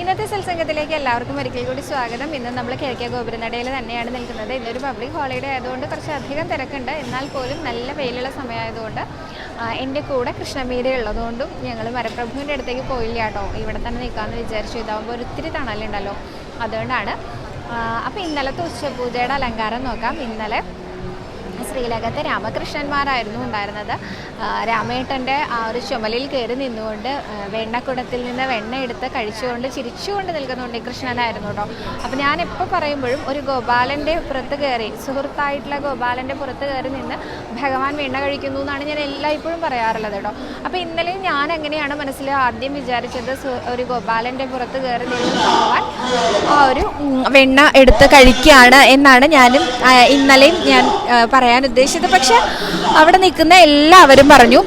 ഇന്നത്തെ സത്സംഗത്തിലേക്ക് എല്ലാവർക്കും ഒരിക്കൽ കൂടി സ്വാഗതം. ഇന്ന് നമ്മൾ കിഴക്കേ ഗോപുരനടയിൽ തന്നെയാണ് നിൽക്കുന്നത്. ഇന്നൊരു പബ്ലിക് ഹോളിഡേ ആയതുകൊണ്ട് കുറച്ച് അധികം തിരക്കുണ്ട്. എന്നാൽ പോലും നല്ല വെയിലുള്ള സമയമായതുകൊണ്ട് എന്റെ കൂടെ കൃഷ്ണമീര ഉള്ളതുകൊണ്ടും ഞങ്ങൾ മരപ്രഭുവിന്റെ അടുത്തേക്ക് പോയില്ല കേട്ടോ. ഇവിടെ തന്നെ നിൽക്കാമെന്ന് വിചാരിച്ചു. ഇതാകുമ്പോൾ ഒത്തിരി തണലുണ്ടല്ലോ. അതുകൊണ്ടാണ് അപ്പോൾ ഇന്നലത്തെ ഉച്ചപൂജയുടെ അലങ്കാരം നോക്കാം. ഇന്നലെ ശ്രീലകത്തെ രാമകൃഷ്ണന്മാരായിരുന്നു ഉണ്ടായിരുന്നത്. രാമേട്ടന്റെ ആ ഒരു ചുമലിൽ കയറി നിന്നുകൊണ്ട് വെണ്ണക്കുടത്തിൽ നിന്ന് വെണ്ണ എടുത്ത് കഴിച്ചുകൊണ്ട് ചിരിച്ചുകൊണ്ട് നിൽക്കുന്നുണ്ട് ഈ കൃഷ്ണനായിരുന്നു കേട്ടോ. അപ്പോൾ ഞാൻ എപ്പോൾ പറയുമ്പോഴും ഒരു ഗോപാലന്റെ പുറത്ത് കയറി സുഹൃത്തായിട്ടുള്ള ഗോപാലന്റെ പുറത്ത് കയറി നിന്ന് ഭഗവാൻ വെണ്ണ കഴിക്കുന്നു എന്നാണ് ഞാൻ എല്ലായ്പ്പോഴും പറയാറുള്ളത് കേട്ടോ. അപ്പോൾ ഇന്നലെ ഞാൻ എങ്ങനെയാണ് മനസ്സിൽ ആദ്യം വിചാരിച്ചത് ഒരു ഗോപാലന്റെ പുറത്ത് കയറി നിന്ന് ഭഗവാൻ ആ ഒരു വെണ്ണ എടുത്ത് കഴിക്കുകയാണ് എന്നാണ് ഞാനും ഇന്നലെയും ഞാൻ ആ, പറയാൻ ഉദ്ദേശിച്ചത്. പക്ഷെ അവിടെ നിൽക്കുന്ന എല്ലാവരും പറഞ്ഞു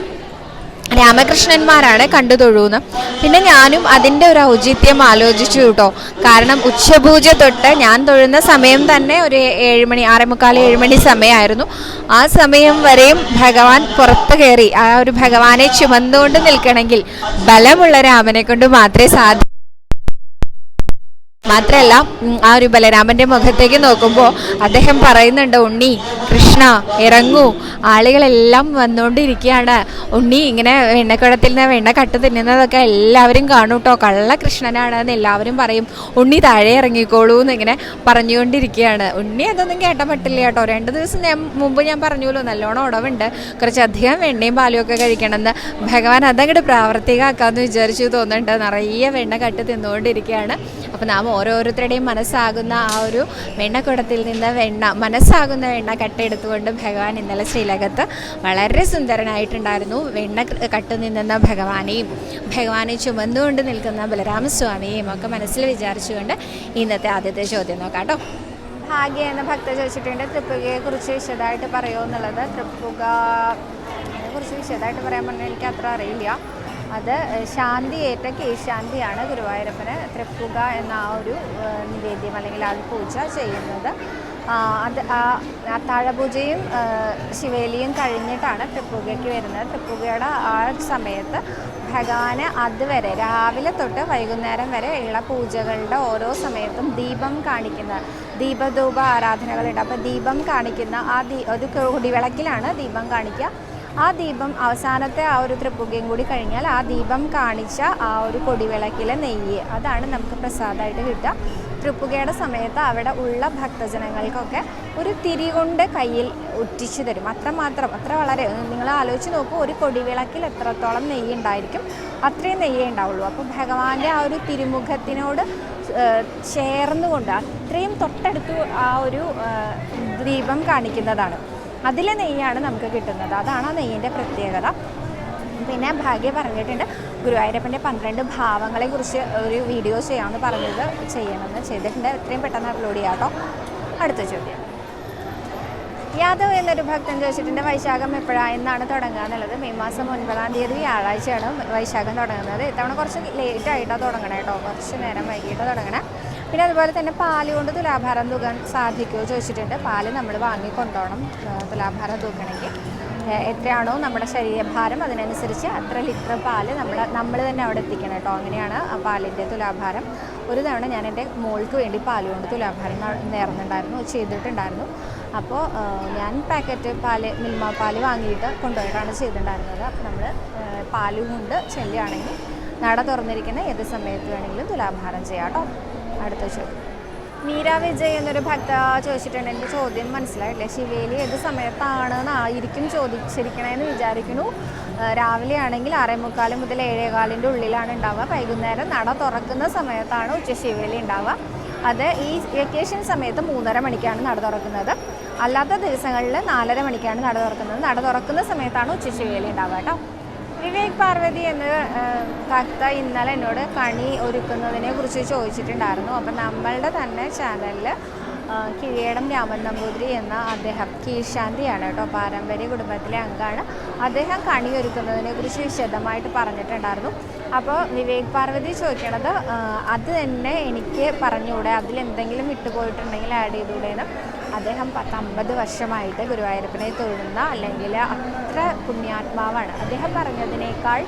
രാമകൃഷ്ണന്മാരാണ് കണ്ടു തൊഴുന്ന് പിന്നെ ഞാനും അതിന്റെ ഒരു ഔചിത്യം ആലോചിച്ചു കേട്ടോ. കാരണം ഉച്ചപൂജ തൊട്ട് ഞാൻ തൊഴുന്ന സമയം തന്നെ ഒരു ഏഴുമണി ആറേമുക്കാൽ ഏഴുമണി സമയമായിരുന്നു. ആ സമയം വരെയും ഭഗവാൻ പുറത്ത് കയറി. ആ ഒരു ഭഗവാനെ ചുമന്നുകൊണ്ട് നിൽക്കണമെങ്കിൽ ബലമുള്ള രാമനെ കൊണ്ട് മാത്രമേ സാധി മാത്രമല്ല ഉം, ആ ഒരു ബലരാമന്റെ മുഖത്തേക്ക് നോക്കുമ്പോൾ അദ്ദേഹം പറയുന്നുണ്ട് ഉണ്ണി കൃഷ്ണ ഇറങ്ങൂ. ആളുകളെല്ലാം വന്നുകൊണ്ടിരിക്കുകയാണ് ഉണ്ണി ഇങ്ങനെ വെണ്ണക്കുടത്തിൽ നിന്ന് വെണ്ണ കട്ട് തിന്നുന്നതൊക്കെ എല്ലാവരും കാണും കേട്ടോ കള്ള കൃഷ്ണനാണ് എന്ന് എല്ലാവരും പറയും. ഉണ്ണി താഴെ ഇറങ്ങിക്കോളൂ എന്ന് എന്നിങ്ങനെ പറഞ്ഞുകൊണ്ടിരിക്കുകയാണ്. ഉണ്ണി അതൊന്നും കേട്ട പറ്റില്ല കേട്ടോ. രണ്ട് ദിവസം ഞാൻ മുമ്പ് ഞാൻ പറഞ്ഞുല്ലോ നല്ലോണം ഉടവുണ്ട്. കുറച്ചധികം വെണ്ണയും പാലും ഒക്കെ കഴിക്കണമെന്ന്. ഭഗവാൻ അതങ്ങോട്ട് പ്രാവർത്തികമാക്കാമെന്ന് വിചാരിച്ചു തോന്നുന്നുണ്ട്. നിറയെ വെണ്ണ കട്ട് തിന്നുകൊണ്ടിരിക്കുകയാണ്. അപ്പം നാം ഓരോരുത്തരുടെയും മനസ്സാകുന്ന ആ ഒരു വെണ്ണക്കുടത്തിൽ നിന്ന് വെണ്ണ മനസ്സാകുന്ന വെണ്ണ കട്ടെടുത്തുകൊണ്ട് ഭഗവാൻ ഇന്നലെ ശ്രീലകത്ത് വളരെ സുന്ദരനായിട്ടുണ്ടായിരുന്നു. വെണ്ണ കട്ടു നിന്നുന്ന ഭഗവാനെയും ഭഗവാനെ ചുമന്നുകൊണ്ട് നിൽക്കുന്ന ബലരാമസ്വാമിയെയും ഒക്കെ മനസ്സിൽ വിചാരിച്ചുകൊണ്ട് ഇന്നത്തെ ആദ്യത്തെ ചോദ്യം നോക്കാം കേട്ടോ. ഭാഗ്യ എന്ന ഭക്ത ചോദിച്ചിട്ടുണ്ട് തൃപ്പുകയെ കുറിച്ച് വിശദമായിട്ട് പറയുമോ എന്നുള്ളത്. തൃപ്പുക കുറിച്ച് വിശദമായിട്ട് പറയാൻ പറഞ്ഞാൽ എനിക്ക് അത്ര അറിയില്ല. അത് ശാന്തി ഏറ്റ കേശാന്തിയാണ് ഗുരുവായൂരപ്പന് തൃപ്പുക എന്ന ആ ഒരു നിവേദ്യം അല്ലെങ്കിൽ ഒരു പൂജ ചെയ്യുന്നത്. അത് അത്താഴപൂജയും ശിവേലിയും കഴിഞ്ഞിട്ടാണ് തൃപ്പുകയ്ക്ക് വരുന്നത്. തൃപ്പുകയുടെ ആ സമയത്ത് ഭഗവാന് അതുവരെ രാവിലെ തൊട്ട് വൈകുന്നേരം വരെ ഉള്ള പൂജകളുടെ ഓരോ സമയത്തും ദീപം കാണിക്കുന്ന ദീപധൂപ ആരാധനകളുണ്ട്. അപ്പോൾ ദീപം കാണിക്കുന്ന ആ ദീ ഒരു കുടിവിളക്കിലാണ് ദീപം കാണിക്കുക. ആ ദീപം അവസാനത്തെ ആ ഒരു തൃപ്പുകയും കൂടി കഴിഞ്ഞാൽ ആ ദീപം കാണിച്ച ആ ഒരു കൊടിവിളക്കിലെ നെയ്യ്. അതാണ് നമുക്ക് പ്രസാദമായിട്ട് കിട്ടുക. തൃപ്പുകയുടെ സമയത്ത് അവിടെ ഉള്ള ഭക്തജനങ്ങൾക്കൊക്കെ ഒരു തിരി കൊണ്ട് കയ്യിൽ ഒറ്റിച്ചു തരും. അത്രമാത്രം അത്ര വളരെ. നിങ്ങൾ ആലോചിച്ച് നോക്കൂ ഒരു കൊടിവിളക്കിൽ എത്രത്തോളം നെയ്യ് ഉണ്ടായിരിക്കും അത്രയും നെയ്യേ ഉണ്ടാവുള്ളൂ. അപ്പോൾ ഭഗവാന്റെ ആ ഒരു തിരുമുഖത്തിനോട് ചേർന്നുകൊണ്ട് അത്രയും തൊട്ടടുത്ത് ആ ഒരു ദീപം കാണിക്കുന്നതാണ്. അതിലെ നെയ്യാണ് നമുക്ക് കിട്ടുന്നത്. അതാണ് ആ നെയ്യിന്റെ പ്രത്യേകത. പിന്നെ ഭാഗ്യ പറഞ്ഞിട്ടുണ്ട് ഗുരുവായൂരപ്പന്റെ പന്ത്രണ്ട് ഭാവങ്ങളെ കുറിച്ച് ഒരു വീഡിയോ ചെയ്യാമെന്ന് പറഞ്ഞത് ചെയ്യണമെന്ന് ചെയ്തിട്ടുണ്ട്. എത്രയും പെട്ടെന്ന് അപ്ലോഡ് ചെയ്യാം കേട്ടോ അടുത്ത ചോദ്യം. യാദവ് എന്നൊരു ഭക്തൻ ചോദിച്ചിട്ടുണ്ട് വൈശാഖം എപ്പോഴാണ് എന്നാണ് തുടങ്ങുക എന്നുള്ളത്? മെയ് മാസം ഒൻപതാം തീയതി വ്യാഴാഴ്ചയാണ് വൈശാഖം തുടങ്ങുന്നത്. ഇത്തവണ കുറച്ച് ലേറ്റ് ആയിട്ടാണ് തുടങ്ങണേ കേട്ടോ കുറച്ച് നേരം വൈകിട്ട് തുടങ്ങണേ. പിന്നെ അതുപോലെ തന്നെ പാൽ കൊണ്ട് തുലാഭാരം തൂക്കാൻ സാധിക്കുമോ ചോദിച്ചിട്ടുണ്ട്. പാൽ നമ്മൾ വാങ്ങിക്കൊണ്ടോണം തുലാഭാരം തൂക്കണമെങ്കിൽ. എത്രയാണോ നമ്മുടെ ശരീരഭാരം അതിനനുസരിച്ച് അത്ര ലിറ്റർ പാൽ നമ്മൾ നമ്മൾ തന്നെ അവിടെ എത്തിക്കണം കേട്ടോ. അങ്ങനെയാണ് ആ പാലിന്റെ തുലാഭാരം. ഒരു തവണ ഞാൻ എന്റെ മോൾക്ക് വേണ്ടി പാൽ കൊണ്ട് തുലാഭാരം നേർന്നുണ്ടായിരുന്നു ചെയ്തിട്ടുണ്ടായിരുന്നു. അപ്പോൾ ഞാൻ പാക്കറ്റ് പാൽ മിൽമ പാൽ വാങ്ങിയിട്ട് കൊണ്ടുപോയിട്ടാണ് ചെയ്തിട്ടുണ്ടായിരുന്നത്. അപ്പോൾ നമ്മൾ പാൽ കൊണ്ട് ചെല്ലുകയാണെങ്കിൽ നട തുറന്നിരിക്കുന്ന ഏത് സമയത്ത് വേണമെങ്കിലും തുലാഭാരം ചെയ്യാം കേട്ടോ. അടുത്ത ചോദ്യം. മീര വിജയ് എന്നൊരു ഭക്ത ചോദിച്ചിട്ടുണ്ട്. എന്റെ ചോദ്യം മനസ്സിലായില്ലേ? ശിവേലി ഏത് സമയത്താണ് ആയിരിക്കും ചോദിച്ചിരിക്കണമെന്ന് വിചാരിക്കുന്നു. രാവിലെ ആണെങ്കിൽ ആറേ മുക്കാൽ മുതൽ ഏഴേകാലിന്റെ ഉള്ളിലാണ് ഉണ്ടാവുക. വൈകുന്നേരം നട തുറക്കുന്ന സമയത്താണ് ഉച്ച ശിവേലി ഉണ്ടാവുക. അത് ഈ വെക്കേഷൻ സമയത്ത് മൂന്നര മണിക്കാണ് നട തുറക്കുന്നത്. അല്ലാത്ത ദിവസങ്ങളിൽ നാലര മണിക്കാണ് നട തുറക്കുന്നത്. നട തുറക്കുന്ന സമയത്താണ് ഉച്ച ശിവേലി ഉണ്ടാവുക കേട്ടോ. വിവേക് പാർവതി എന്ന കത്ത ഇന്നലെ എന്നോട് കണി ഒരുക്കുന്നതിനെ കുറിച്ച് ചോദിച്ചിട്ടുണ്ടായിരുന്നു. അപ്പം നമ്മളുടെ തന്നെ ചാനലിൽ കിഴിയടം രാമൻ നമ്പൂതിരി എന്ന അദ്ദേഹം കീഴ്ശാന്തിയാണ് കേട്ടോ. പാരമ്പര്യ കുടുംബത്തിലെ അംഗമാണ്. അദ്ദേഹം കണി ഒരുക്കുന്നതിനെ കുറിച്ച് വിശദമായിട്ട് പറഞ്ഞിട്ടുണ്ടായിരുന്നു. അപ്പോൾ വിവേക് പാർവതി ചോദിക്കണത് അത് തന്നെ എനിക്ക് പറഞ്ഞുകൂടെ? അതിലെന്തെങ്കിലും വിട്ടുപോയിട്ടുണ്ടെങ്കിൽ ആഡ് ചെയ്തുകൂടെ എന്ന്. അദ്ദേഹം പത്തമ്പത് വർഷമായിട്ട് ഗുരുവായൂരപ്പനെ തൊഴുന്ന അല്ലെങ്കിൽ അത്ര പുണ്യാത്മാവാണ്. അദ്ദേഹം പറഞ്ഞതിനേക്കാൾ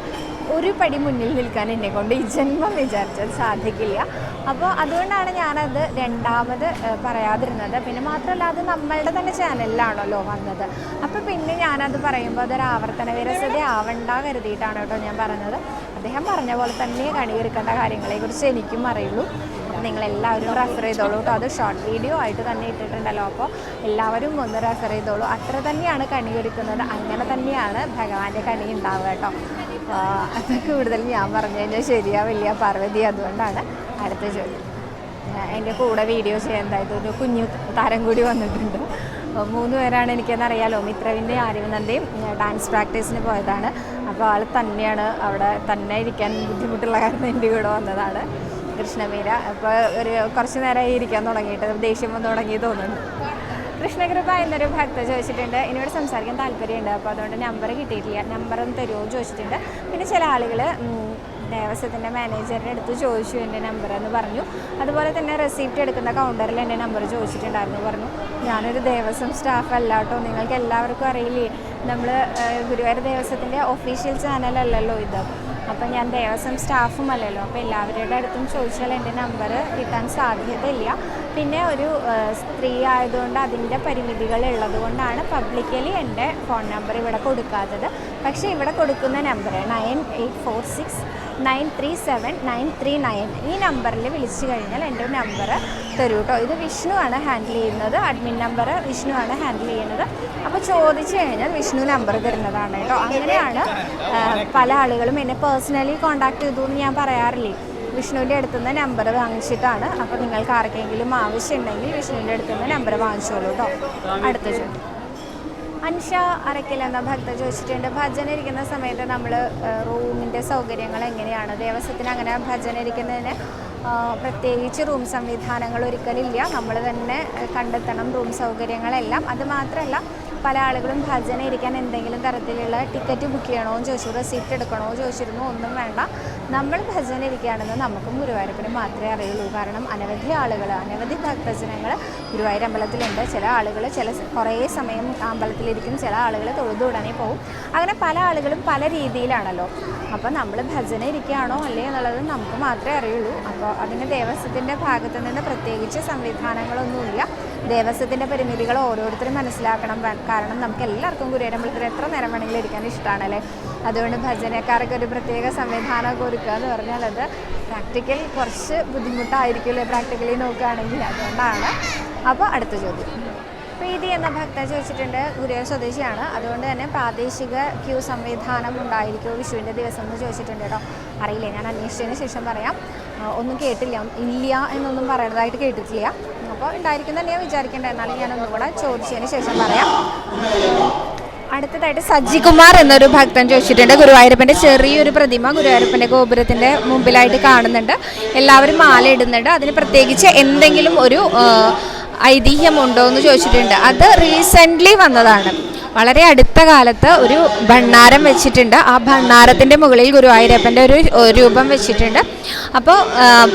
ഒരു പടി മുന്നിൽ നിൽക്കാൻ എന്നെ കൊണ്ട് ഈ ജന്മം വിചാരിച്ചത് സാധിക്കില്ല. അപ്പോൾ അതുകൊണ്ടാണ് ഞാനത് രണ്ടാമത് പറയാതിരുന്നത്. പിന്നെ മാത്രമല്ല അത് നമ്മളുടെ തന്നെ ചാനലിലാണല്ലോ വന്നത്. അപ്പോൾ പിന്നെ ഞാനത് പറയുമ്പോൾ അതൊരു ആവർത്തന വിരസത ആവണ്ട കരുതിയിട്ടാണ് കേട്ടോ ഞാൻ പറഞ്ഞത്. അദ്ദേഹം പറഞ്ഞ പോലെ തന്നെ കണിയൊരുക്കേണ്ട കാര്യങ്ങളെക്കുറിച്ച് എനിക്കും അറിയുള്ളൂ. അപ്പോൾ നിങ്ങളെല്ലാവരും റെഫർ ചെയ്തോളൂ കേട്ടോ അത് ഷോർട്ട് വീഡിയോ ആയിട്ട് തന്നെ ഇട്ടിട്ടുണ്ടല്ലോ. അപ്പോൾ എല്ലാവരും ഒന്ന് റെഫർ ചെയ്തോളൂ. അത്ര തന്നെയാണ് കണി ഒരുക്കുന്നത്. അങ്ങനെ തന്നെയാണ് ഭഗവാന്റെ കണി ഉണ്ടാവുക കേട്ടോ അത് കൂടുതൽ ഞാൻ പറഞ്ഞു കഴിഞ്ഞാൽ ശരിയാവില്ല പാർവതി അതുകൊണ്ടാണ് അടുത്ത ചോദ്യം. എന്റെ കൂടെ വീഡിയോ ചെയ്യുന്നതായിട്ട് ഒരു കുഞ്ഞു താരം കൂടി വന്നിട്ടുണ്ട്. മൂന്ന് പേരാണ് എനിക്കെന്നറിയാലോ മിത്രവിന്റെ ആര്യവനന്ദയും ഡാൻസ് പ്രാക്ടീസിന് പോയതാണ്. അപ്പോൾ ആൾ തന്നെയാണ് അവിടെ തന്നെ ഇരിക്കാൻ ബുദ്ധിമുട്ടുള്ള കാരണം എന്റെ കൂടെ വന്നതാണ്. കൃഷ്ണമീര. അപ്പോൾ ഒരു കുറച്ച് നേരമായി ഇരിക്കാൻ തുടങ്ങിയിട്ട് ദേഷ്യം വന്ന് തുടങ്ങി തോന്നുന്നു. കൃഷ്ണകൃപ എന്നൊരു ഭക്ത ചോദിച്ചിട്ടുണ്ട്. എന്നോട് സംസാരിക്കാൻ താല്പര്യമുണ്ട്. അപ്പോൾ അതുകൊണ്ട് നമ്പർ കിട്ടിയിട്ടില്ല. നമ്പർ ഒന്ന് തരുമോ ചോദിച്ചിട്ടുണ്ട്. പിന്നെ ചില ആളുകൾ ദേവസ്വത്തിന്റെ മാനേജറിന്റെ അടുത്ത് ചോദിച്ചു എന്റെ നമ്പർ എന്ന് പറഞ്ഞു. അതുപോലെ തന്നെ റെസിപ്റ്റ് എടുക്കുന്ന കൗണ്ടറിൽ എന്റെ നമ്പർ ചോദിച്ചിട്ടുണ്ടായിരുന്നു പറഞ്ഞു. ഞാനൊരു ദേവസ്വം സ്റ്റാഫ് അല്ല കേട്ടോ. നിങ്ങൾക്ക് എല്ലാവർക്കും അറിയില്ലേ നമ്മൾ ഗുരുവായൂർ ദേവസ്വത്തിന്റെ ഒഫീഷ്യൽ ചാനലല്ലല്ലോ ഇത്. അപ്പം ഞാൻ ദേവസ്വം സ്റ്റാഫും അല്ലല്ലോ അപ്പോൾ എല്ലാവരുടെ അടുത്തും ചോദിച്ചാൽ എന്റെ നമ്പർ കിട്ടാൻ സാധ്യതയില്ല. പിന്നെ ഒരു സ്ത്രീ ആയതുകൊണ്ട് അതിന്റെ പരിമിതികൾ ഉള്ളതുകൊണ്ടാണ് പബ്ലിക്കലി എന്റെ ഫോൺ നമ്പർ ഇവിടെ കൊടുക്കാത്തത്. പക്ഷേ ഇവിടെ കൊടുക്കുന്ന number nine eight four six nine three seven nine three nine ഈ നമ്പറിൽ വിളിച്ചു കഴിഞ്ഞാൽ എന്റെ നമ്പർ തരൂ കേട്ടോ. ഇത് വിഷ്ണു ആണ് ഹാൻഡിൽ ചെയ്യുന്നത്. അഡ്മിൻ നമ്പർ വിഷ്ണു ആണ് ഹാൻഡിൽ ചെയ്യുന്നത്. അപ്പോൾ ചോദിച്ചു കഴിഞ്ഞാൽ വിഷ്ണു നമ്പർ തരുന്നതാണ് കേട്ടോ. അങ്ങനെയാണ് പല ആളുകളും എന്നെ പേഴ്സണലി കോൺടാക്ട് ചെയ്തു എന്ന് ഞാൻ പറയാറില്ലേ. വിഷ്ണുവിന്റെ അടുത്ത് നിന്ന് നമ്പർ വാങ്ങിച്ചിട്ടാണ്. അപ്പോൾ നിങ്ങൾക്ക് ആർക്കെങ്കിലും ആവശ്യമുണ്ടെങ്കിൽ വിഷ്ണുവിന്റെ അടുത്ത് നിന്ന് നമ്പർ വാങ്ങിച്ചോളൂ കേട്ടോ. അടുത്ത ചോദ്യം. അൻഷ അറക്കൽ എന്ന ഭക്ത ചോദിച്ചിട്ടുണ്ട്. ഭജന ഇരിക്കുന്ന സമയത്ത് നമ്മൾ റൂമിന്റെ സൗകര്യങ്ങൾ എങ്ങനെയാണ്? ദേവസ്വത്തിന് അങ്ങനെ ഭജന ഇരിക്കുന്നതിന് പ്രത്യേകിച്ച് റൂം സംവിധാനങ്ങൾ ഒരിക്കലില്ല. നമ്മൾ തന്നെ കണ്ടെത്തണം റൂം സൗകര്യങ്ങളെല്ലാം. അത് മാത്രമല്ല പല ആളുകളും ഭജന ഇരിക്കാൻ എന്തെങ്കിലും തരത്തിലുള്ള ടിക്കറ്റ് ബുക്ക് ചെയ്യണോ എന്ന് ചോദിച്ചു റെസിപ്റ്റ് എടുക്കണോ ചോദിച്ചിരുന്നു ഒന്നും വേണ്ട. നമ്മൾ ഭജന ഇരിക്കുകയാണെന്ന് നമുക്കും ഗുരുവായൂരപ്പന് മാത്രമേ അറിയുള്ളൂ. കാരണം അനവധി ആളുകൾ അനവധി ഭക്തജനങ്ങൾ ഗുരുവായൂർ അമ്പലത്തിലുണ്ട്. ചില ആളുകൾ ചില കുറേ സമയം അമ്പലത്തിലിരിക്കും. ചില ആളുകൾ തൊഴുതു ഉടനെ പോകും അങ്ങനെ പല ആളുകളും പല രീതിയിലാണല്ലോ. അപ്പോൾ നമ്മൾ ഭജന ഇരിക്കുകയാണോ അല്ലേ എന്നുള്ളത് നമുക്ക് മാത്രമേ അറിയുള്ളൂ. അപ്പോൾ അതിന് ദേവസ്വത്തിന്റെ ഭാഗത്തു നിന്ന് പ്രത്യേകിച്ച് സംവിധാനങ്ങളൊന്നുമില്ല. ദേവസ്വത്തിന്റെ പരിമിതികൾ ഓരോരുത്തരും മനസ്സിലാക്കണം. കാരണം നമുക്ക് എല്ലാവർക്കും ഗുരുവായൂരമ്പലത്തിൽ എത്ര നേരം വേണമെങ്കിലും ഇരിക്കാൻ ഇഷ്ടമാണല്ലേ അതുകൊണ്ട് ഭജനക്കാർക്ക് ഒരു പ്രത്യേക സംവിധാനമൊക്കെ ഒരുക്കുക എന്ന് പറഞ്ഞാൽ അത് പ്രാക്ടിക്കൽ കുറച്ച് ബുദ്ധിമുട്ടായിരിക്കുമല്ലേ പ്രാക്ടിക്കലി നോക്കുകയാണെങ്കിൽ? അതുകൊണ്ടാണ്. അപ്പോൾ അടുത്ത ചോദ്യം. പ്രീതി എന്ന ഭക്തൻ ചോദിച്ചിട്ടുണ്ട് ഗുരുവായൂർ സ്വദേശിയാണ്. അതുകൊണ്ട് തന്നെ പ്രാദേശിക ക്യൂ സംവിധാനം ഉണ്ടായിരിക്കുമോ വിഷുവിന്റെ ദിവസം എന്ന് ചോദിച്ചിട്ടുണ്ട് കേട്ടോ. അറിയില്ല ഞാൻ അന്വേഷിച്ചതിന് ശേഷം പറയാം. ഒന്നും കേട്ടില്ല. ഇല്ല എന്നൊന്നും പറയുന്നതായിട്ട് കേട്ടിട്ടില്ല. അപ്പോൾ ഉണ്ടായിരിക്കും തന്നെ ഞാൻ വിചാരിക്കേണ്ടത് എന്നാലും ഞാൻ ഒന്നുകൂടെ ചോദിച്ചതിന് ശേഷം പറയാം. അടുത്തതായിട്ട് സജ്ജികുമാർ എന്നൊരു ഭക്തൻ ചോദിച്ചിട്ടുണ്ട്. ഗുരുവായൂരപ്പന്റെ ചെറിയൊരു പ്രതിമ ഗുരുവായൂരപ്പന്റെ ഗോപുരത്തിന്റെ മുമ്പിലായിട്ട് കാണുന്നുണ്ട്. എല്ലാവരും മാല ഇടുന്നുണ്ട്. അതിന് പ്രത്യേകിച്ച് എന്തെങ്കിലും ഒരു ഐതിഹ്യമുണ്ടോ എന്ന് ചോദിച്ചിട്ടുണ്ട്. അത് റീസെന്റ്ലി വന്നതാണ്. വളരെ അടുത്ത കാലത്ത് ഒരു ഭണ്ണാരം വെച്ചിട്ടുണ്ട്. ആ ഭണ്ണാരത്തിന്റെ മുകളിൽ ഗുരുവായൂരപ്പന്റെ ഒരു രൂപം വെച്ചിട്ടുണ്ട്. അപ്പോൾ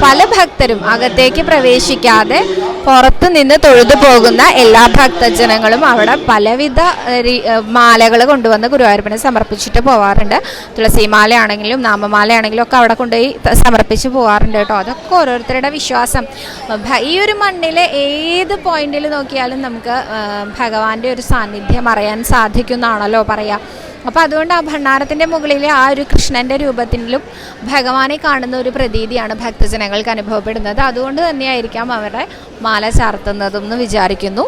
പല ഭക്തരും അകത്തേക്ക് പ്രവേശിക്കാതെ പുറത്ത് നിന്ന് തൊഴുതു പോകുന്ന എല്ലാ ഭക്തജനങ്ങളും അവിടെ പലവിധ മാലകൾ കൊണ്ടുവന്ന് ഗുരുവായൂരപ്പനെ സമർപ്പിച്ചിട്ട് പോവാറുണ്ട്. തുളസിമാലയാണെങ്കിലും നാമമാലയാണെങ്കിലും ഒക്കെ അവിടെ കൊണ്ടുപോയി സമർപ്പിച്ച് പോവാറുണ്ട് കേട്ടോ. അതൊക്കെ ഓരോരുത്തരുടെ വിശ്വാസം. ഈ ഒരു മണ്ണിലെ ഏത് പോയിന്റിൽ നോക്കിയാലും നമുക്ക് ഭഗവാന്റെ ഒരു സാന്നിധ്യം അറിയാൻ സാധിക്കുന്നതാണല്ലോ പറയാം. അപ്പോൾ അതുകൊണ്ട് ആ ഭണ്ഡാരത്തിന്റെ മുകളിൽ ആ ഒരു കൃഷ്ണന്റെ രൂപത്തിലും ഭഗവാനെ കാണുന്ന ഒരു പ്രതീതിയാണ് ഭക്തജനങ്ങൾക്ക് അനുഭവപ്പെടുന്നത്. അതുകൊണ്ട് തന്നെയായിരിക്കാം അവരുടെ മാല ചാർത്തുന്നതെന്ന് വിചാരിക്കുന്നു.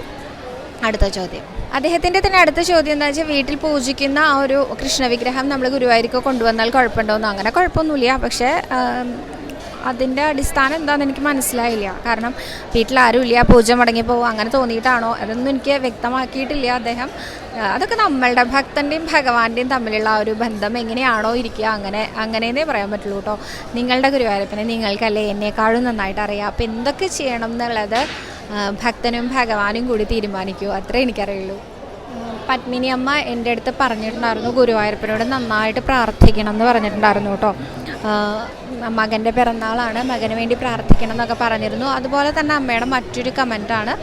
അടുത്ത ചോദ്യം. അദ്ദേഹത്തിന്റെ തന്നെ അടുത്ത ചോദ്യം എന്താ വെച്ചാൽ വീട്ടിൽ പൂജിക്കുന്ന ആ ഒരു കൃഷ്ണവിഗ്രഹം നമ്മൾ ഗുരുവായൂർക്ക് കൊണ്ടുവന്നാൽ കുഴപ്പമുണ്ടോ കുഴപ്പമുണ്ടോയെന്ന് അങ്ങനെ കുഴപ്പമൊന്നുമില്ല. പക്ഷേ അതിന്റെ അടിസ്ഥാനം എന്താണെന്ന് എനിക്ക് മനസ്സിലായില്ല. കാരണം വീട്ടിലാരും ഇല്ല പൂജ പോകും അങ്ങനെ തോന്നിയിട്ടാണോ? അതൊന്നും എനിക്ക് വ്യക്തമാക്കിയിട്ടില്ല അദ്ദേഹം. അതൊക്കെ നമ്മളുടെ ഭക്തന്റെയും ഭഗവാന്റെയും തമ്മിലുള്ള ആ ഒരു ബന്ധം എങ്ങനെയാണോ ഇരിക്കുക അങ്ങനെ അങ്ങനെയെന്നേ പറയാൻ പറ്റുള്ളൂ കേട്ടോ. നിങ്ങളുടെ ഗുരുവായൂരപ്പനെ നിങ്ങൾക്കല്ലേ എന്നെക്കാളും നന്നായിട്ട് അറിയാം. അപ്പോൾ എന്തൊക്കെ ചെയ്യണം എന്നുള്ളത് ഭക്തനും ഭഗവാനും കൂടി തീരുമാനിക്കൂ. അത്രേ എനിക്കറിയുള്ളൂ. ഉം, പത്മിനി അമ്മ എന്റെ അടുത്ത് പറഞ്ഞിട്ടുണ്ടായിരുന്നു ഗുരുവായൂരപ്പനോട് നന്നായിട്ട് പ്രാർത്ഥിക്കണം എന്ന് പറഞ്ഞിട്ടുണ്ടായിരുന്നു കേട്ടോ. മകന്റെ പിറന്നാളാണ് മകന് വേണ്ടി പ്രാർത്ഥിക്കണം എന്നൊക്കെ പറഞ്ഞിരുന്നു. അതുപോലെ തന്നെ അമ്മയുടെ മറ്റൊരു കമന്റാണ്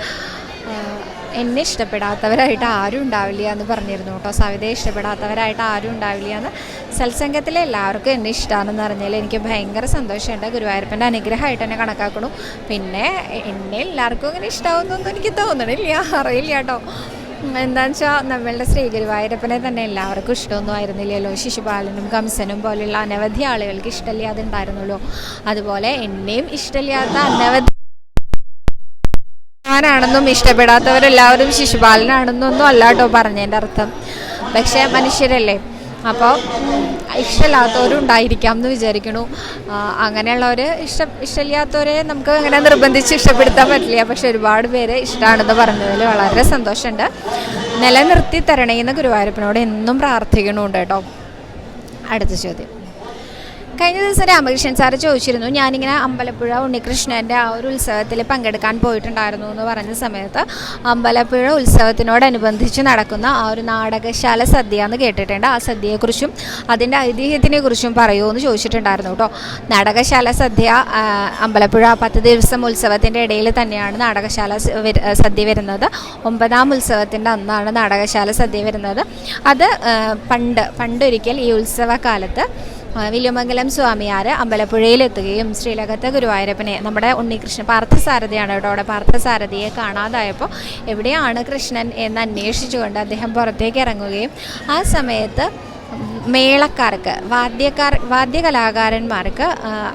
എന്നെ ഇഷ്ടപ്പെടാത്തവരായിട്ട് ആരും ഉണ്ടാവില്ല എന്ന് പറഞ്ഞിരുന്നു കേട്ടോ. സവിതയെ ഇഷ്ടപ്പെടാത്തവരായിട്ട് ആരും ഉണ്ടാവില്ല എന്ന്. സത്സംഗത്തിലെ എല്ലാവർക്കും എന്നെ ഇഷ്ടമാണെന്ന് പറഞ്ഞാൽ എനിക്ക് ഭയങ്കര സന്തോഷമുണ്ട്. ഗുരുവായൂരപ്പന്റെ അനുഗ്രഹമായിട്ട് എന്നെ കണക്കാക്കണു. പിന്നെ എന്നെ എല്ലാവർക്കും അങ്ങനെ ഇഷ്ടമാവുന്നൊന്നും എനിക്ക് തോന്നണില്ല. അറിയില്ല കേട്ടോ. എന്താണെന്ന് വെച്ചാൽ നമ്മളുടെ ശ്രീ തന്നെ എല്ലാവർക്കും ഇഷ്ടമൊന്നും ആയിരുന്നില്ലല്ലോ. ശിശുപാലനും കംസനും പോലെയുള്ള അനവധി ആളുകൾക്ക് ഇഷ്ടമില്ലാതെ ഉണ്ടായിരുന്നുള്ളൂ അതുപോലെ എന്നെയും ഇഷ്ടമില്ലാത്ത അനവധി ഞാനാണെന്നും ഇഷ്ടപ്പെടാത്തവരെല്ലാവരും ശിശുപാലനാണെന്നൊന്നും അല്ലാട്ടോ പറഞ്ഞതിന്റെ അർത്ഥം. പക്ഷേ മനുഷ്യരല്ലേ? അപ്പോൾ ഇഷ്ടമില്ലാത്തവരും ഉണ്ടായിരിക്കാം എന്ന് വിചാരിക്കണു അങ്ങനെയുള്ളവർ ഇഷ്ട ഇഷ്ടമില്ലാത്തവരെ നമുക്ക് അങ്ങനെ നിർബന്ധിച്ച് ഇഷ്ടപ്പെടുത്താൻ പറ്റില്ല. പക്ഷെ ഒരുപാട് പേര് ഇഷ്ടമാണെന്ന് പറഞ്ഞതിൽ വളരെ സന്തോഷമുണ്ട്. നിലനിർത്തി തരണേന്ന് ഗുരുവായൂരപ്പനോട് എന്നും പ്രാർത്ഥിക്കണമുണ്ട് കേട്ടോ. അടുത്ത ചോദ്യം. കഴിഞ്ഞ ദിവസം രാമകൃഷ്ണൻ സാറ് ചോദിച്ചിരുന്നു ഞാനിങ്ങനെ അമ്പലപ്പുഴ ഉണ്ണികൃഷ്ണന്റെ ആ ഒരു ഉത്സവത്തിൽ പങ്കെടുക്കാൻ പോയിട്ടുണ്ടായിരുന്നു എന്ന് പറഞ്ഞ സമയത്ത് അമ്പലപ്പുഴ ഉത്സവത്തിനോടനുബന്ധിച്ച് നടക്കുന്ന ആ ഒരു നാടകശാല സദ്യ എന്ന് കേട്ടിട്ടുണ്ട്. ആ സദ്യയെക്കുറിച്ചും അതിന്റെ ഐതിഹ്യത്തിനെ കുറിച്ചും പറയുമോ എന്ന് ചോദിച്ചിട്ടുണ്ടായിരുന്നു കേട്ടോ. നാടകശാല സദ്യ അമ്പലപ്പുഴ പത്ത് ദിവസം ഉത്സവത്തിന്റെ ഇടയിൽ തന്നെയാണ് നാടകശാല സദ്യ വരുന്നത്. ഒമ്പതാം ഉത്സവത്തിന്റെ അന്നാണ് നാടകശാല സദ്യ വരുന്നത്. അത് പണ്ട് പണ്ടൊരിക്കൽ ഈ ഉത്സവകാലത്ത് വില്യമംഗലം സ്വാമിയാർ അമ്പലപ്പുഴയിലെത്തുകയും ശ്രീലകത്ത് ഗുരുവായൂരപ്പനെ നമ്മുടെ ഉണ്ണികൃഷ്ണൻ പാർത്ഥസാരഥിയാണ് കേട്ടോ. അവിടെ പാർത്ഥസാരഥിയെ കാണാതായപ്പോൾ എവിടെയാണ് കൃഷ്ണൻ എന്ന് അന്വേഷിച്ചുകൊണ്ട് അദ്ദേഹം പുറത്തേക്ക് ഇറങ്ങുകയും ആ സമയത്ത് മേളക്കാർക്ക് വാദ്യക്കാർ വാദ്യകലാകാരന്മാർക്ക്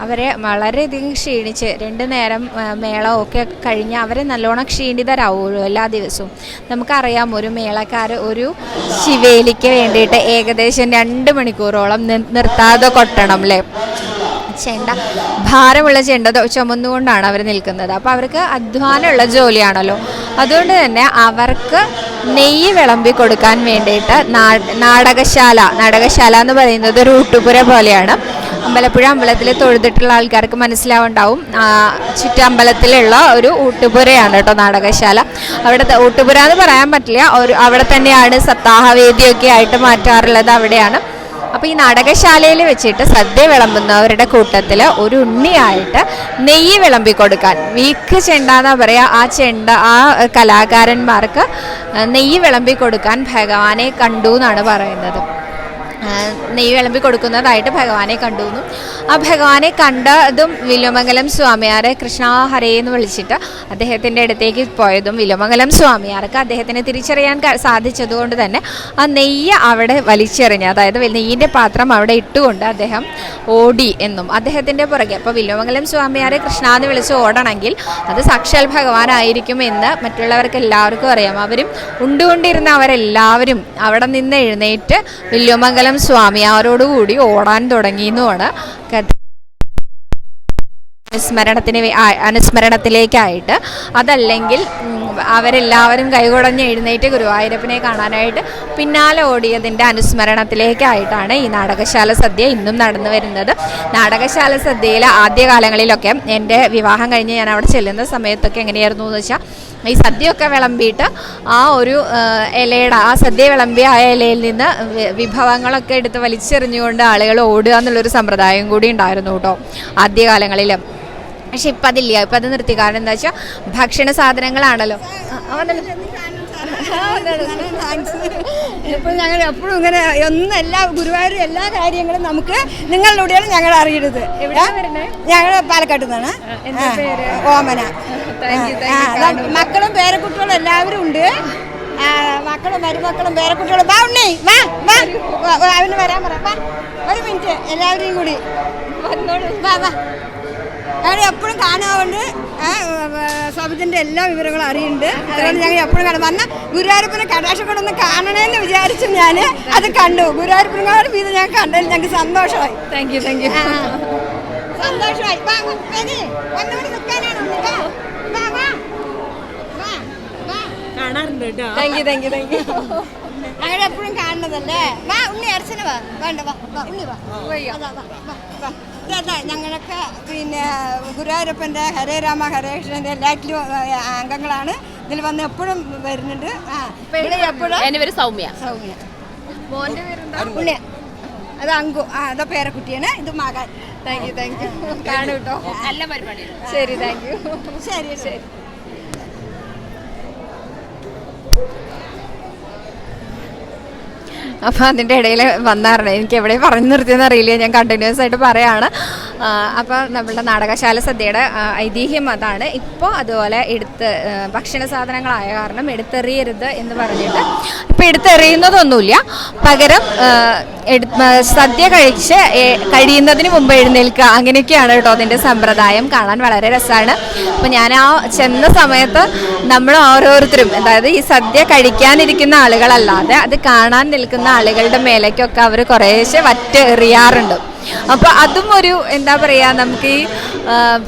അവരെ വളരെയധികം ക്ഷീണിച്ച് രണ്ട് നേരം മേളമൊക്കെ കഴിഞ്ഞ് അവരെ നല്ലോണം ക്ഷീണിതരാവുള്ളൂ എല്ലാ ദിവസവും. നമുക്കറിയാം ഒരു മേളക്കാർ ഒരു ശിവേലിക്ക് വേണ്ടിയിട്ട് ഏകദേശം രണ്ട് മണിക്കൂറോളം നിർത്താതെ കൊട്ടണം അല്ലേ ചെണ്ട ഭാരമുള്ള ചെണ്ട ചുമന്നുകൊണ്ടാണ് അവർ നിൽക്കുന്നത്. അപ്പോൾ അവർക്ക് അധ്വാനമുള്ള ജോലിയാണല്ലോ. അതുകൊണ്ട് തന്നെ അവർക്ക് നെയ്യ് വിളമ്പി കൊടുക്കാൻ വേണ്ടിയിട്ട് നാടകശാല നാടകശാല എന്ന് പറയുന്നത് ഒരു ഊട്ടുപുര പോലെയാണ്. അമ്പലപ്പുഴ അമ്പലത്തിൽ തൊഴുതിട്ടുള്ള ആൾക്കാർക്ക് മനസ്സിലാവുണ്ടാവും. ചുറ്റമ്പലത്തിലുള്ള ഒരു ഊട്ടുപുരയാണ് കേട്ടോ നാടകശാല. അവിടെ ഊട്ടുപുര എന്ന് പറയാൻ പറ്റില്ല. ഒരു അവിടെ തന്നെയാണ് സപ്താഹവേദിയൊക്കെ ആയിട്ട് മാറ്റാറുള്ളത് അവിടെയാണ്. അപ്പോൾ ഈ നാടകശാലയിൽ വെച്ചിട്ട് സദ്യ വിളമ്പുന്നവരുടെ കൂട്ടത്തിൽ ഒരു ഉണ്ണിയായിട്ട് നെയ്യ് വിളമ്പി കൊടുക്കാൻ. വീക്ക് ചെണ്ട എന്നാ പറയുക ആ ചെണ്ട ആ കലാകാരന്മാർക്ക് നെയ്യ് വിളമ്പി കൊടുക്കാൻ ഭഗവാനെ കണ്ടു എന്നാണ് പറയുന്നത്. നെയ്യ് വിളമ്പി കൊടുക്കുന്നതായിട്ട് ഭഗവാനെ കണ്ടു ആ ഭഗവാനെ കണ്ടതും വില്ലുമംഗലം സ്വാമിയാരെ കൃഷ്ണ ഹരേ എന്ന് വിളിച്ചിട്ട് അദ്ദേഹത്തിന്റെ അടുത്തേക്ക് പോയതും വില്ലുമംഗലം സ്വാമിയാർക്ക് അദ്ദേഹത്തിനെ തിരിച്ചറിയാൻ സാധിച്ചതുകൊണ്ട് തന്നെ ആ നെയ്യ് അവിടെ വലിച്ചെറിഞ്ഞ്. അതായത് നെയ്യിന്റെ പാത്രം അവിടെ ഇട്ടുകൊണ്ട് അദ്ദേഹം ഓടി എന്നും അദ്ദേഹത്തിന്റെ പുറകെ. അപ്പോൾ വില്ലുമംഗലം സ്വാമിയാരെ കൃഷ്ണ എന്ന് വിളിച്ച് ഓടണമെങ്കിൽ അത് സാക്ഷാൽ ഭഗവാനായിരിക്കും എന്ന് മറ്റുള്ളവർക്ക് എല്ലാവർക്കും അറിയാം. അവരും ഉണ്ടുകൊണ്ടിരുന്ന അവരെല്ലാവരും അവിടെ നിന്ന് എഴുന്നേറ്റ് വില്വമംഗലം സ്വാമിയാരോടുകൂടി ഓടാൻ തുടങ്ങിയെന്നുമാണ് കഥ. അനുസ്മരണത്തിന് അനുസ്മരണത്തിലേക്കായിട്ട്. അതല്ലെങ്കിൽ അവരെല്ലാവരും കൈകുടഞ്ഞ് എഴുന്നേറ്റ് ഗുരുവായൂരപ്പനെ കാണാനായിട്ട് പിന്നാലെ ഓടിയതിന്റെ അനുസ്മരണത്തിലേക്കായിട്ടാണ് ഈ നാടകശാല സദ്യ ഇന്നും നടന്നു വരുന്നത്. നാടകശാല സദ്യയിലെ ആദ്യകാലങ്ങളിലൊക്കെ എന്റെ വിവാഹം കഴിഞ്ഞ് ഞാൻ അവിടെ ചെല്ലുന്ന സമയത്തൊക്കെ എങ്ങനെയായിരുന്നു എന്ന് വെച്ചാൽ ഈ സദ്യയൊക്കെ വിളമ്പിയിട്ട് ആ ഒരു ഇലയുടെ ആ സദ്യ വിളമ്പിയ ആ ഇലയിൽ നിന്ന് വിഭവങ്ങളൊക്കെ എടുത്ത് വലിച്ചെറിഞ്ഞുകൊണ്ട് ആളുകൾ ഓടുക എന്നുള്ളൊരു സമ്പ്രദായം കൂടി ഉണ്ടായിരുന്നു കേട്ടോ ആദ്യകാലങ്ങളിൽ പക്ഷെ ഇപ്പം അതില്ല. ഇപ്പം അത് നിർത്തി. കാരണം എന്താ വെച്ചാൽ ഭക്ഷണ സാധനങ്ങളാണല്ലോ. വന്നോളൂ. ഇപ്പൊ ഞങ്ങൾ എപ്പോഴും ഇങ്ങനെ ഒന്നും എല്ലാ ഗുരുവായൂർ എല്ലാ കാര്യങ്ങളും നമുക്ക് നിങ്ങളിലൂടെയാണ് ഞങ്ങൾ അറിയരുത് വരുന്നേ? ഞങ്ങൾ പാലക്കാട്ട് നിന്നാണ്? ഓമന. മക്കളും പേരക്കുട്ടികളും എല്ലാവരും ഉണ്ട്. മക്കളും മരുമക്കളും പേരക്കുട്ടികളും. വാ ഉണ്ണി. വാ വാ. അവന് വരാൻ പറ. വാ ഒരു മിനിറ്റ്. എല്ലാവരെയും കൂടി. വാ വാ. ഞങ്ങൾ എപ്പോഴും കാണാറുണ്ട്. സബിതിന്റെ എല്ലാ വിവരങ്ങളും അറിയുന്നുണ്ട്. അതുകൊണ്ട് ഞങ്ങൾ എപ്പോഴും കാണും. വന്ന ഗുരുവായൂരപ്പനെ കടാക്ഷം കാണണമെന്ന് കാണണേന്ന് വിചാരിച്ചു ഞാൻ അത് കണ്ടു. ഗുരുവായൂരപ്പനോട് വീത് ഞാൻ കണ്ടതിൽ ഞങ്ങൾക്ക് സന്തോഷമായി. താങ്ക് യു താങ്ക് യു സന്തോഷമായി. കാണാറുണ്ട് കേട്ടോ. Thank you thank you thank you ഞങ്ങൾ എപ്പോഴും കാണുന്നതല്ലേ? വാ ഉണ്ണി അർച്ചന വാ. വേണ്ട വാ ഉണ്ണി വാ. വയ്യ. അതാ, വാ വാ. വാ ഞങ്ങൾക്ക് ഞങ്ങളൊക്കെ പിന്നെ ഗുരുവായൂരപ്പന്റെ ഹരേ രാമ ഹരേ കൃഷ്ണന്റെ എല്ലാറ്റിലും അംഗങ്ങളാണ്. ഇതിൽ വന്ന് എപ്പോഴും വരുന്നുണ്ട്. ആ ഇവിടെ എപ്പോഴും? എന്റെ പേര് സൗമ്യ. സൗമ്യ. പുണ്യ അത് അങ്കു. ആ അതാ പേരക്കുട്ടിയാണ്. ഇത് മകൻ. താങ്ക് യു താങ്ക് യു കാണും കേട്ടോ നല്ല പരിപാടി ശരി താങ്ക് യു ശരി ശരി. അപ്പോൾ അതിന്റെ ഇടയിൽ വന്നായിരുന്നു എനിക്ക് എവിടെ പറഞ്ഞു നിർത്തിയെന്ന് അറിയില്ല. ഞാൻ കണ്ടിന്യൂസ് ആയിട്ട് പറയാണ്. അപ്പോൾ നമ്മളുടെ നാടകശാല സദ്യയുടെ ഐതിഹ്യം അതാണ്. ഇപ്പോൾ അതുപോലെ എടുത്ത് ഭക്ഷണ സാധനങ്ങളായ കാരണം എടുത്തെറിയരുത് എന്ന് പറഞ്ഞിട്ട് ഇപ്പോൾ എടുത്തെറിയുന്നതൊന്നുമില്ല. പകരം സദ്യ കഴിച്ച് കഴിയുന്നതിന് മുമ്പ് എഴുന്നേൽക്കുക അങ്ങനെയൊക്കെയാണ് കേട്ടോ അതിന്റെ സമ്പ്രദായം. കാണാൻ വളരെ രസമാണ്. അപ്പം ഞാൻ ആ ചെന്ന സമയത്ത് നമ്മൾ ഓരോരുത്തരും അതായത് ഈ സദ്യ കഴിക്കാനിരിക്കുന്ന ആളുകളല്ലാതെ അത് കാണാൻ നിൽക്കുന്ന ആളുകളുടെ മേലേക്കൊക്കെ അവർ കുറേശ്ശെ വറ്റ് എറിയാറുണ്ട് അപ്പോൾ അതും ഒരു എന്താ പറയുക നമുക്ക് ഈ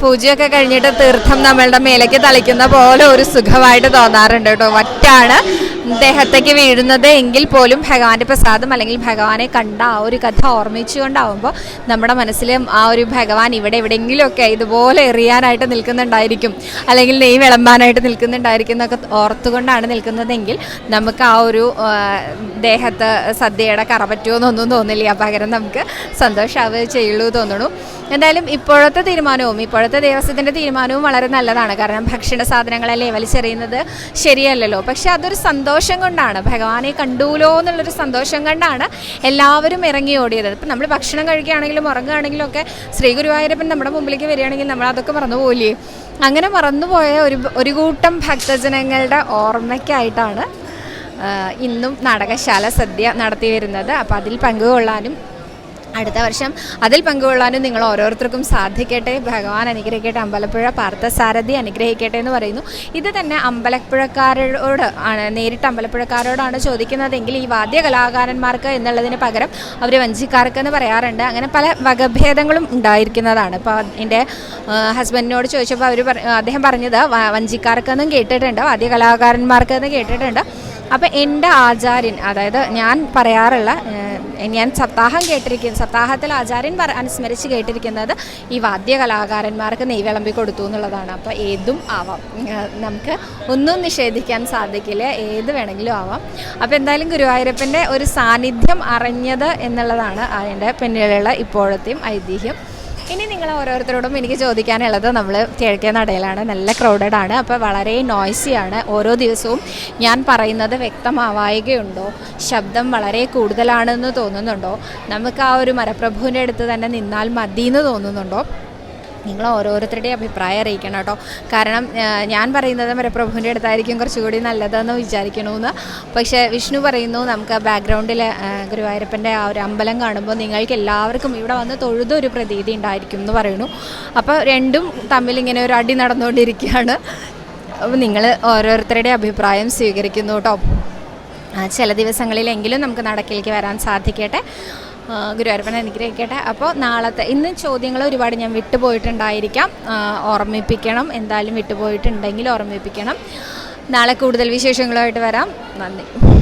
പൂജയൊക്കെ കഴിഞ്ഞിട്ട് തീർത്ഥം നമ്മളുടെ മേലേക്ക് തളിക്കുന്ന പോലെ ഒരു സുഖമായിട്ട് തോന്നാറുണ്ട് കേട്ടോ. വറ്റാണ്. ദേഹത്തേക്ക് വീഴുന്നത് എങ്കിൽ പോലും ഭഗവാന്റെ പ്രസാദം അല്ലെങ്കിൽ ഭഗവാനെ കണ്ട ആ ഒരു കഥ ഓർമ്മിച്ചുകൊണ്ടാവുമ്പോൾ നമ്മുടെ മനസ്സിലും ആ ഒരു ഭഗവാൻ ഇവിടെ എവിടെയെങ്കിലുമൊക്കെ ഇതുപോലെ എറിയാനായിട്ട് നിൽക്കുന്നുണ്ടായിരിക്കും. അല്ലെങ്കിൽ നെയ് വിളമ്പാനായിട്ട് നിൽക്കുന്നുണ്ടായിരിക്കും എന്നൊക്കെ ഓർത്തുകൊണ്ടാണ് നിൽക്കുന്നതെങ്കിൽ നമുക്ക് ആ ഒരു ദേഹത്ത് സദ്യയുടെ കറ പറ്റുമോന്നൊന്നും തോന്നില്ല. പകരം നമുക്ക് സന്തോഷമാവുകയെ ചെയ്യുള്ളൂ തോന്നുന്നു എന്തായാലും ഇപ്പോഴത്തെ തീരുമാനവും ഇപ്പോഴത്തെ ദേവസ്വത്തിന്റെ തീരുമാനവും വളരെ നല്ലതാണ്. കാരണം ഭക്ഷണ സാധനങ്ങളല്ലേ വലിച്ചെറിയുന്നത് ശരിയല്ലല്ലോ. പക്ഷെ അതൊരു സന്തോഷം കൊണ്ടാണ്. ഭഗവാനെ കണ്ടൂലോ എന്നുള്ളൊരു സന്തോഷം കൊണ്ടാണ് എല്ലാവരും ഇറങ്ങി ഓടിയത്. ഇപ്പം നമ്മൾ ഭക്ഷണം കഴിക്കുകയാണെങ്കിലും ഉറങ്ങുകയാണെങ്കിലും ഒക്കെ ശ്രീ ഗുരുവായൂരപ്പൻ നമ്മുടെ മുമ്പിലേക്ക് വരികയാണെങ്കിൽ നമ്മൾ അതൊക്കെ മറന്നു പോയില്ലേ അങ്ങനെ മറന്നുപോയ ഒരു ഒരു കൂട്ടം ഭക്തജനങ്ങളുടെ ഓർമ്മയ്ക്കായിട്ടാണ് ഇന്നും നാടകശാല സദ്യ നടത്തി വരുന്നത്. അപ്പോൾ അതിൽ പങ്കുകൊള്ളാനും അടുത്ത വർഷം അതിൽ പങ്കുകൊള്ളാനും നിങ്ങൾ ഓരോരുത്തർക്കും സാധിക്കട്ടെ. ഭഗവാൻ അനുഗ്രഹിക്കട്ടെ. അമ്പലപ്പുഴ പാർത്ഥസാരഥി അനുഗ്രഹിക്കട്ടെ എന്ന് പറയുന്നു. ഇത് തന്നെ അമ്പലപ്പുഴക്കാരോട് ആണ് നേരിട്ട് അമ്പലപ്പുഴക്കാരോടാണ് ചോദിക്കുന്നതെങ്കിൽ ഈ വാദ്യ കലാകാരന്മാർക്ക് എന്നുള്ളതിന് പകരം അവർ വഞ്ചിക്കാർക്ക് എന്ന് പറയാറുണ്ട്. അങ്ങനെ പല വകഭേദങ്ങളും ഉണ്ടായിരിക്കുന്നതാണ്. ഇപ്പോൾ എന്റെ ഹസ്ബൻഡിനോട് ചോദിച്ചപ്പോൾ അവർ അദ്ദേഹം പറഞ്ഞത് വഞ്ചിക്കാർക്കെന്നും കേട്ടിട്ടുണ്ട് വാദ്യ കലാകാരന്മാർക്കെന്ന് കേട്ടിട്ടുണ്ട്. അപ്പം എന്റെ ആചാര്യൻ അതായത് ഞാൻ പറയാറുള്ള ഞാൻ സപ്താഹം കേട്ടിരിക്കുന്ന സപ്താഹത്തിൽ ആചാര്യൻ പറ അനുസ്മരിച്ച് കേട്ടിരിക്കുന്നത് ഈ വാദ്യ കലാകാരന്മാർക്ക് നെയ് വിളമ്പി കൊടുത്തു എന്നുള്ളതാണ്. അപ്പോൾ ഏതും ആവാം. നമുക്ക് ഒന്നും നിഷേധിക്കാൻ സാധിക്കില്ല. ഏത് വേണമെങ്കിലും ആവാം. അപ്പോൾ എന്തായാലും ഗുരുവായൂരപ്പന്റെ ഒരു സാന്നിധ്യം അറിഞ്ഞത് എന്നുള്ളതാണ് അതിന്റെ പിന്നിലുള്ള ഇപ്പോഴത്തെയും ഐതിഹ്യം. ഇനി നിങ്ങൾ ഓരോരുത്തരോടും എനിക്ക് ചോദിക്കാനുള്ളത് നമ്മൾ കിഴക്കേ നടയിലാണ്. നല്ല ക്രൗഡഡ് ആണ്. അപ്പോൾ വളരെ നോയ്സിയാണ് ഓരോ ദിവസവും ഞാൻ പറയുന്നത് വ്യക്തമാവായികയുണ്ടോ? ശബ്ദം വളരെ കൂടുതലാണെന്ന് തോന്നുന്നുണ്ടോ? നമുക്ക് ആ ഒരു മരപ്രഭുവിന്റെ അടുത്ത് തന്നെ നിന്നാൽ മതി എന്ന് തോന്നുന്നുണ്ടോ? നിങ്ങൾ ഓരോരുത്തരുടെയും അഭിപ്രായം അറിയിക്കണം കേട്ടോ. കാരണം ഞാൻ പറയുന്നത് മരപ്രഭുവിന്റെ അടുത്തായിരിക്കും കുറച്ചുകൂടി നല്ലതെന്ന് വിചാരിക്കണമെന്ന് പക്ഷേ വിഷ്ണു പറയുന്നു നമുക്ക് ബാക്ക്ഗ്രൗണ്ടിൽ ഗുരുവായൂരപ്പന്റെ ആ ഒരു അമ്പലം കാണുമ്പോൾ നിങ്ങൾക്ക് എല്ലാവർക്കും ഇവിടെ വന്ന് തൊഴുതൊരു പ്രതീതി ഉണ്ടായിരിക്കും എന്ന് പറയുന്നു. അപ്പോൾ രണ്ടും തമ്മിൽ ഇങ്ങനെ ഒരു അടി നടന്നുകൊണ്ടിരിക്കുകയാണ്. അപ്പോൾ നിങ്ങൾ ഓരോരുത്തരുടെ അഭിപ്രായം സ്വീകരിക്കുന്നു കേട്ടോ. ചില ദിവസങ്ങളിലെങ്കിലും നമുക്ക് നടക്കിലേക്ക് വരാൻ സാധിക്കട്ടെ. ആ, ഗുരുവായൂരപ്പൻ അനുഗ്രഹിക്കട്ടെ. അപ്പോൾ നാളത്തെ ഇന്ന് ചോദ്യങ്ങൾ ഒരുപാട് ഞാൻ വിട്ടുപോയിട്ടുണ്ടായിരിക്കാം. ഓർമ്മിപ്പിക്കണം. എന്തായാലും വിട്ടുപോയിട്ടുണ്ടെങ്കിൽ ഓർമ്മിപ്പിക്കണം. നാളെ കൂടുതൽ വിശേഷങ്ങളുമായിട്ട് വരാം. നന്ദി.